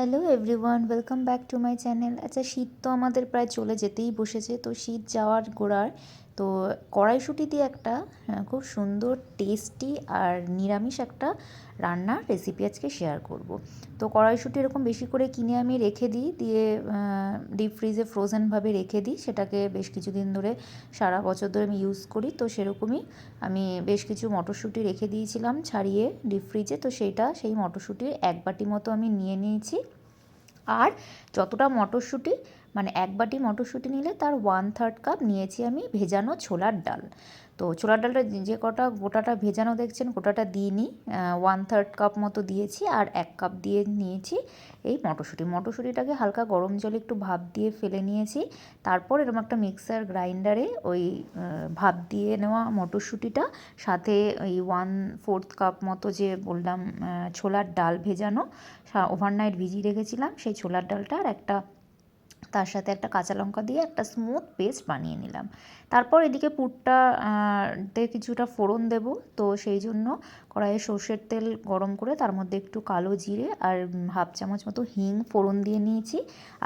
Hello everyone welcome back to my channel আচ্ছা শীত তো আমাদের প্রায় চলে যেতেই বসেছে, তো শীত যাওয়ার গোড়ার তো কড়াইশুঁটি দিয়ে একটা আহ, খুব সুন্দর টেস্টি আর নিরামিষ একটা রান্নার রেসিপি আজকে শেয়ার করব। তো কড়াইশুঁটি এরকম বেশি করে কিনে আমি রেখে দিই দিয়ে ডিপ ফ্রিজে ফ্রোজেনভাবে রেখে দিই। সেটাকে বেশ কিছুদিন ধরে সারা বছর ধরে আমি ইউজ করি। তো সেরকমই আমি বেশ কিছু মটরশুঁটি রেখে দিয়েছিলাম ছাড়িয়ে ডিপ ফ্রিজে তো সেইটা সেই মটরশুঁটির এক বাটি মতো আমি নিয়ে নিয়েছি। আর যতটা মটরশুঁটি মানে এক বাটি মটরশুঁটি নিলে তার ওয়ান থার্ড কাপ নিয়েছি আমি ভেজানো ছোলার ডাল। তো ছোলার ডালটা যে কটা গোটাটা ভেজানো দেখছেন, গোটাটা দিইনি ওয়ান থার্ড কাপ মতো দিয়েছি আর এক কাপ দিয়ে নিয়েছি এই মটরশুঁটি। মটরশুঁটিটাকে হালকা গরম জলে একটু ভাপ দিয়ে ফেলে নিয়েছি। তারপর এরকম একটা মিক্সার গ্রাইন্ডারে ওই ভাপ দিয়ে নেওয়া মটরশুঁটিটা, সাথে ওই ওয়ান ফোর্থ কাপ মতো যে বললাম ছোলার ডাল ভেজানো ওভারনাইট ভিজিয়ে রেখেছিলাম, সেই ছোলার ডালটা আর একটা তার সাথে একটা কাঁচা লঙ্কা দিয়ে একটা স্মুথ পেস্ট বানিয়ে নিলাম। তারপর এদিকে পুরটা তে কিছুটা ফোড়ন দেব। তো সেই জন্য কড়াইয়ে সর্ষের তেল গরম করে তার মধ্যে একটু কালো জিরে আর হাফ চামচ মতো হিং, ফোড়ন দিয়ে নিয়েছি।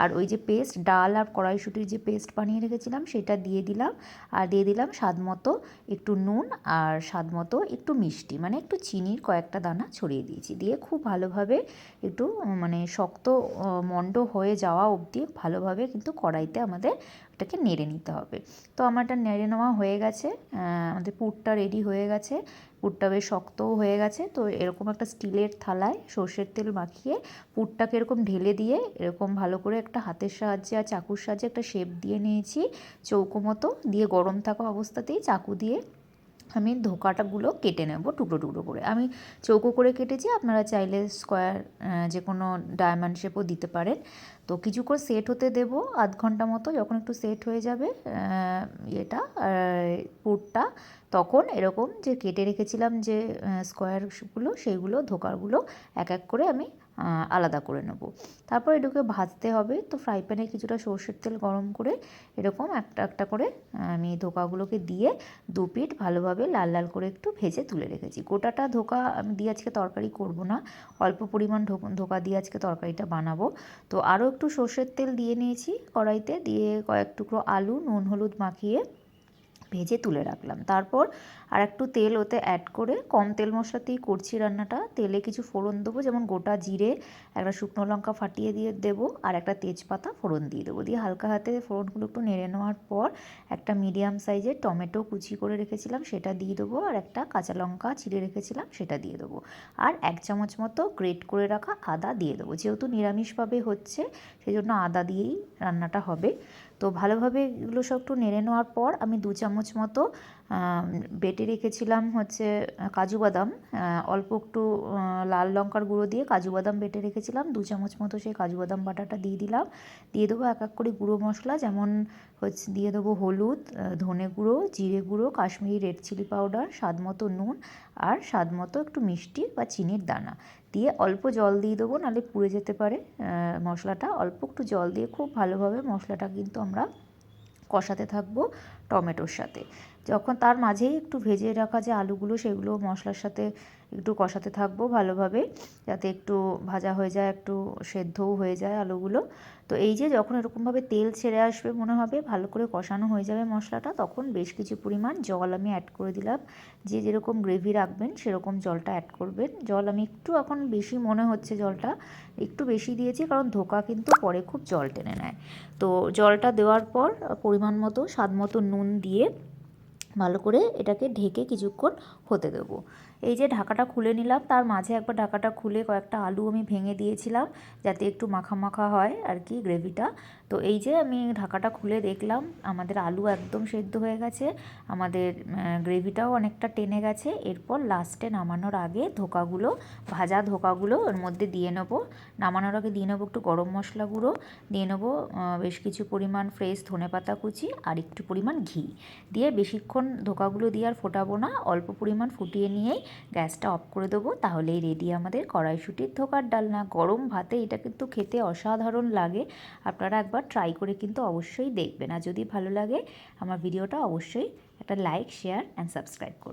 আর ওই যে পেস্ট, ডাল আর কড়াইশুটির যে পেস্ট বানিয়ে রেখেছিলাম সেটা দিয়ে দিলাম। আর দিয়ে দিলাম স্বাদ মতো একটু নুন আর স্বাদ মতো একটু মিষ্টি। মানে একটু চিনির কয়েকটা দানা ছড়িয়ে দিয়েছি। দিয়ে খুব ভালোভাবে একটু মানে শক্ত মণ্ড হয়ে যাওয়া অবধি ভালোভাবে কিন্তু কড়াইতে আমাদের এটাকে নেড়ে নিতে হবে। তো আমারটা নেড়ে নেওয়া হয়ে গেছে আমাদের পুরটা রেডি হয়ে গেছে। পুরটা বেশ শক্তও হয়ে গেছে। তো এরকম একটা স্টিলের থালায় সর্ষের তেল মাখিয়ে পুরটাকে এরকম ঢেলে দিয়ে এরকম ভালো করে একটা হাতের সাহায্যে আর চাকুর সাহায্যে একটা শেপ দিয়ে নিয়েছি। চৌকো মতো দিয়ে গরম থাকা অবস্থাতেই চাকু দিয়ে আমি ধোকাটাগুলো কেটে নেব টুকরো টুকরো করে। আমি চৌকো করে কেটেছি, আপনারা চাইলে স্কোয়ার যে কোনো ডায়মন্ড শেপও দিতে পারেন। তো কিছু করে সেট হতে দেব, আধ ঘণ্টা মতো, যখন একটু সেট হয়ে যাবে ইয়েটা পুরটা, তখন এরকম যে কেটে রেখেছিলাম যে স্কোয়ারগুলো, সেইগুলো ধোকারগুলো এক এক করে আমি আলাদা করে নেব। তারপর এটাকে ভাজতে হবে। তো ফ্রাই প্যানে কিছুটা সর্ষের তেল গরম করে এরকম একটা একটা করে আমি ধোকাগুলোকে দিয়ে দু পিঠ ভালোভাবে লাল লাল করে একটু ভেজে তুলে রেখেছি। গোটাটা ধোকা আমি দিয়ে আজকে তরকারি করব না। অল্প পরিমাণ ধোকা দিয়ে আজকে তরকারিটা বানাবো। তো আরও একটু সর্ষের তেল দিয়ে নিয়েছি কড়াইতে। দিয়ে কয়েক টুকরো আলু, নুন, হলুদ মাখিয়ে ভেজে তুলে রাখলাম। তারপর আর একটু তেল ওতে অ্যাড করে কম তেল মশলাতেই করছি রান্নাটা। তেলে কিছু ফোড়ন দেবো, যেমন গোটা জিরে, একটা শুকনো লঙ্কা ফাটিয়ে দিয়ে দেবো, আর একটা তেজপাতা ফোড়ন দিয়ে দেবো। দিয়ে হালকা হাতে ফোড়নগুলো একটু নেড়ে নেওয়ার পর একটা মিডিয়াম সাইজের টমেটো কুচি করে রেখেছিলাম, সেটা দিয়ে দেবো। আর একটা কাঁচা লঙ্কা চিড়ে রেখেছিলাম, সেটা দিয়ে দেবো। আর এক চামচ মতো গ্রেট করে রাখা আদা দিয়ে দেবো। যেহেতু নিরামিষভাবে হচ্ছে সেই জন্য আদা দিয়েই রান্নাটা হবে। তো ভালোভাবে এগুলো সব একটু নেড়ে নেওয়ার পর আমি দু চামচ মতো বেটে রেখেছিলাম হচ্ছে কাজু বাদাম অল্প একটু লাল লঙ্কার গুঁড়ো দিয়ে কাজু বাদাম বেটে রেখেছিলাম। দু চামচ মতো সেই কাজু বাদাম বাটাটা দিয়ে দিলাম। দিয়ে দেবো এক এক করে গুঁড়ো মশলা, যেমন হচ্ছে দিয়ে দেবো হলুদ ধনে গুঁড়ো, জিরে গুঁড়ো, কাশ্মীরি রেড চিলি পাউডার, স্বাদ মতো নুন আর স্বাদ মতো একটু মিষ্টি বা চিনির দানা। দিয়ে অল্প জল দিয়ে দেবো, নাহলে পুড়ে যেতে পারে মশলাটা। অল্প একটু জল দিয়ে খুব ভালোভাবে মশলাটা কিন্তু আমরা কষাতে থাকব টমেটোর সাথে। যখন তার মাঝেই একটু ভেজে রাখা যে আলুগুলো, সেগুলো মশলার সাথে একটু কষাতে থাকব ভালোভাবে, যাতে একটু ভাজা হয়ে যায়, একটু সেদ্ধও হয়ে যায় আলুগুলো। তো এই যে যখন এরকমভাবে তেল ছেড়ে আসবে মনে হবে, ভালো করে কষানো হয়ে যাবে মশলাটা, তখন বেশ কিছু পরিমাণ জল আমি অ্যাড করে দিলাম। যে যেরকম গ্রেভি রাখবেন, সেরকম জলটা অ্যাড করবেন। জল আমি একটু এখন বেশি মনে হচ্ছে জলটা, একটু বেশি দিয়েছি, কারণ ধোকা কিন্তু পরে খুব জল টেনে নেয়। তো জলটা দেওয়ার পর পরিমাণ মতো, স্বাদ মতো নুন দিয়ে ভালো করে এটাকে ঢেকে কিছুক্ষণ হতে দেবো। এই যে ঢাকাটা খুলে নিলাম, তার মাঝে একবার ঢাকাটা খুলে কয়েকটা আলু আমি ভেঙে দিয়েছিলাম যাতে একটু মাখা মাখা হয় আর কি গ্রেভিটা। তো এই যে আমি ঢাকাটা খুলে দেখলাম, আমাদের আলু একদম সেদ্ধ হয়ে গেছে, আমাদের গ্রেভিটাও অনেকটা টেনে গেছে। এরপর লাস্টে নামানোর আগে ধোকাগুলো, ভাজা ধোকাগুলো ওর মধ্যে দিয়ে নেব। নামানোর আগে দিয়ে নেব একটু গরম মশলা গুঁড়ো, দিয়ে নেব বেশ কিছু পরিমাণ ফ্রেশ ধনে পাতা কুচি আর একটু পরিমাণ ঘি। দিয়ে বেশিক্ষণ ধোকাগুলো দিয়ে আর ফোটাবো না। অল্প পরিমাণ ফুটিয়ে নিয়েই গ্যাসটা অফ করে দেবো। তাহলেই রেডি আমাদের কড়াইশুটির ধোকার ডালনা। গরম ভাতে এটা কিন্তু খেতে অসাধারণ লাগে। আপনারা একবার ট্রাই করে কিন্তু অবশ্যই দেখবেন। আর যদি ভালো লাগে, আমার ভিডিওটা অবশ্যই একটা লাইক শেয়ার অ্যান্ড সাবস্ক্রাইব করুন।